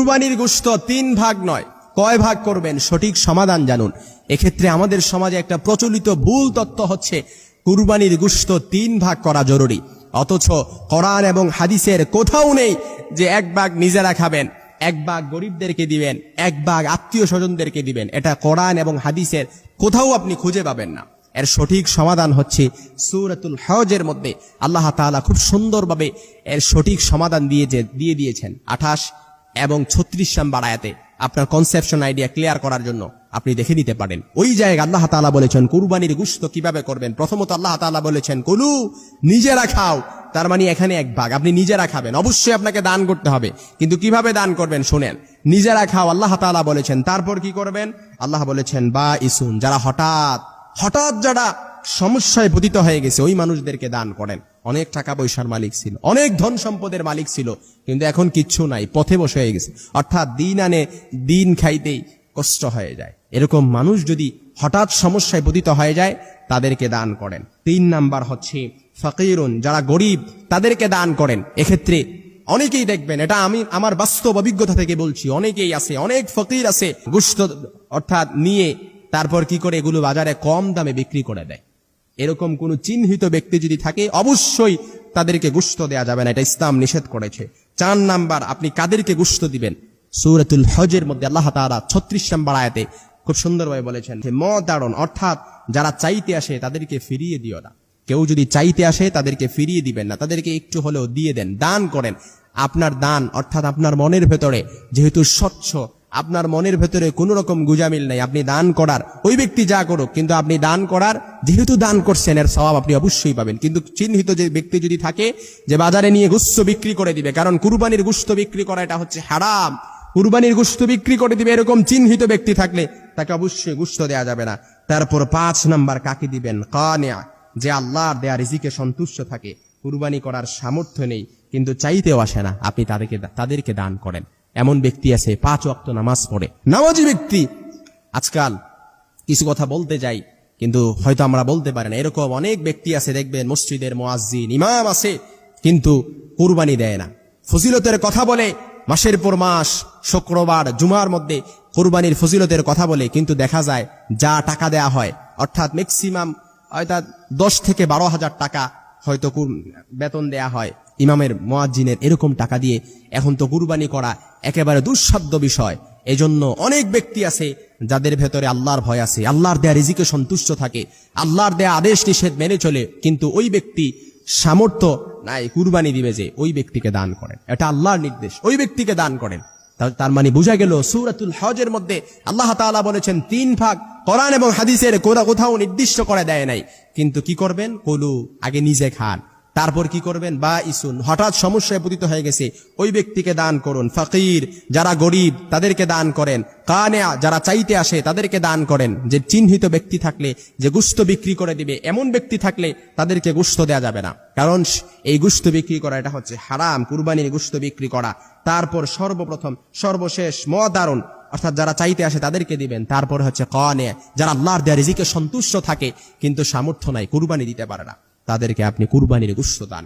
কুরবানির গুস্ত তিন ভাগ নয়, কয় ভাগ করবেন সঠিক সমাধান জানুন। এক্ষেত্রে আমাদের সমাজে একটা প্রচলিত ভুল তত্ত্ব হচ্ছে, কুরবানির গুস্ত তিন ভাগ করা জরুরি। অথচ কোরআন এবং হাদিসের কোথাও নেই যে এক ভাগ নিজেরা খাবেন, এক ভাগ গরিবদেরকে দিবেন, এক ভাগ আত্মীয় স্বজনদেরকে দিবেন। এটা কোরআন এবং হাদিসের কোথাও আপনি খুঁজে পাবেন না। এর সঠিক সমাধান হচ্ছে সূরাতুল হজের মধ্যে। আল্লাহ তাআলা খুব সুন্দরভাবে এর সঠিক সমাধান দিয়ে যে দিয়ে দিয়েছেন। আঠাশ এবং ছত্রিশ নাম্বার আয়াতে আপনার কনসেপশন আইডিয়া ক্লিয়ার করার জন্য আপনি দেখে নিতে পারেন। ওই জায়গায় আল্লাহ তাআলা বলেছেন, কুরবানির গুস্ত কীভাবে করবেন? প্রথমত আল্লাহ তাআলা বলেছেন, কলু, নিজেরা খাও। তার মানে এখানে এক ভাগ। আপনি নিজেরা খাবেন। অবশ্যই আপনাকে দান করতে হবে। কিন্তু কীভাবে দান করবেন শোনেন। নিজেরা খাও, আল্লাহ তাআলা বলেছেন। তারপর কি করবেন? আল্লাহ বলেছেন বা ইসুন যারা হঠাৎ হঠাৎ যারা সমস্যায় পতিত হয়ে গেছে, ওই মানুষদেরকে দান করেন। অনেক টাকা পয়সার মালিক ছিল, অনেক ধন সম্পদের মালিক ছিল, কিন্তু এখন কিচ্ছু নাই, পথে বসে হয়ে গেছে। অর্থাৎ দিন আনে দিন খাইতেই কষ্ট হয়ে যায়। এরকম মানুষ যদি হঠাৎ সমস্যায় পতিত হয়ে যায়, তাদেরকে দান করেন। তিন নাম্বার হচ্ছে ফকিরুন, যারা গরিব, তাদেরকে দান করেন। এক্ষেত্রে অনেকেই দেখবেন, এটা আমি আমার বাস্তব অভিজ্ঞতা থেকে বলছি, অনেকেই আছে, অনেক ফকির আছে গুস্ত অর্থাৎ নিয়ে তারপর কি করে এগুলো বাজারে কম দামে বিক্রি করে দেয়। এরকম কোন চিহ্নিত ব্যক্তি যদি থাকে, অবশ্যই তাদেরকে গুস্ত দেয়া যাবে না। এটা ইসলাম নিষেধ করেছে। চার নাম্বার, আপনি কাদেরকে গুস্ত দিবেন? সূরাতুল হজের মধ্যে আল্লাহ তাআলা 36 নাম্বার আয়াতে খুব সুন্দরভাবে বলেছেন যে মদারণ অর্থাৎ যারা চাইতে আসে তাদেরকে ফিরিয়ে দিও না। কেউ যদি চাইতে আসে তাদেরকে ফিরিয়ে দিবেন না। তাদেরকে একটু হলেও দিয়ে দেন, দান করেন। আপনার দান, অর্থাৎ আপনার মনের ভেতরে যেহেতু স্বচ্ছ আপনার মনের ভেতরে কোনো রকম গুজামিল নেই। আপনি দান করার, ওই ব্যক্তি যা করুক, কিন্তু আপনি দান করার, যেহেতু দান করছেন, এর স্বভাব আপনি অবশ্যই পাবেন। কিন্তু চিহ্নিত যে ব্যক্তি যদি থাকে, যে বাজারে নিয়ে গুস্ত বিক্রি করে দিবে, কারণ কুরবানির গুস্ত বিক্রি করা এটা হচ্ছে হারাম। কুরবানির গুস্ত বিক্রি করে দিবে এরকম চিহ্নিত ব্যক্তি থাকলে, তাকে অবশ্যই গুস্ত দেয়া যাবে না। তারপর পাঁচ নাম্বার কাকে দিবেন? কানিয়া। যে আল্লাহর দেয়া রিজিকে সন্তুষ্ট থাকে। কুরবানি করার সামর্থ্য নেই, কিন্তু চাইতেও আসে না। আপনি তাদেরকে তাদেরকে দান করেন। এমন ব্যক্তি আছে পাঁচ ওয়াক্ত নামাজ পড়ে। নামাজি ব্যক্তি। আজকাল কিছু কথা বলতে যাই কিন্তু হয়তো আমরা বলতে পারি না। এরকম অনেক ব্যক্তি আছে দেখবেন মসজিদের মোয়াজ্জিন ইমাম আছে কিন্তু কুরবানি দেয় না। ফজিলতের কথা বলে মাসের পর মাস শুক্রবার জুমার মধ্যে কুরবানির ফজিলতের কথা বলে কিন্তু দেখা যায় যা টাকা দেয়া হয় অর্থাৎ ম্যাক্সিমাম অর্থাৎ দশ থেকে বারো হাজার টাকা হয়তো বেতন দেয়া হয়। ইমামের মোয়াজ্জিনের এরকম টাকা দিয়ে এখন তো কুরবানি করা একেবারে দুঃসাধ্য বিষয়। এজন্য অনেক ব্যক্তি আছে যাদের ভেতরে আল্লাহর ভয় আছে। আল্লাহর দেয়া রিজিকে সন্তুষ্ট থাকে। আল্লাহর দেয়া আদেশ নিষেধ মেনে চলে। কিন্তু ওই ব্যক্তি সামর্থ্য নাই, কুরবানি দিবে যে ওই ব্যক্তিকে দান করেন। এটা আল্লাহর নির্দেশ। ওই ব্যক্তিকে দান করেন। তার- মানে বোঝা গেল সুরাতুল হজের মধ্যে আল্লাহ তালা বলেছেন তিন ভাগ কোরআন এবং হাদিসের কোথা- কোথাও নির্দিষ্ট করে দেয় নাই। কিন্তু কি করবেন? কলু, আগে নিজে খান। তারপর কি করবেন? বা ইসুন। হঠাৎ সমস্যায় পতিত হয়ে গেছে। ওই ব্যক্তিকে দান করুন। ফকির, যারা গরিব, তাদেরকে দান করেন। কানে যারা চাইতে আসে, তাদেরকে দান করেন। যে চিহ্নিত ব্যক্তি থাকলে, যে গুস্ত বিক্রি করে দিবে, এমন ব্যক্তি থাকলে তাদেরকে গুস্ত দেয়া যাবে না। কারণ এই গুস্ত বিক্রি করা, এটা হচ্ছে হারাম। কুরবানির গুস্ত বিক্রি করা। তারপর সর্বপ্রথম, সর্বশেষ মদারুন অর্থাৎ যারা চাইতে আসে, তাদেরকে দিবেন। তারপর হচ্ছে কনে যারা আল্লাহর দেয়া রিজিকে সন্তুষ্ট থাকে, কিন্তু সামর্থ্য নাই, কুরবানি দিতে পারে না। তাদেরকে আপনি কুরবানির গুস্ত দান।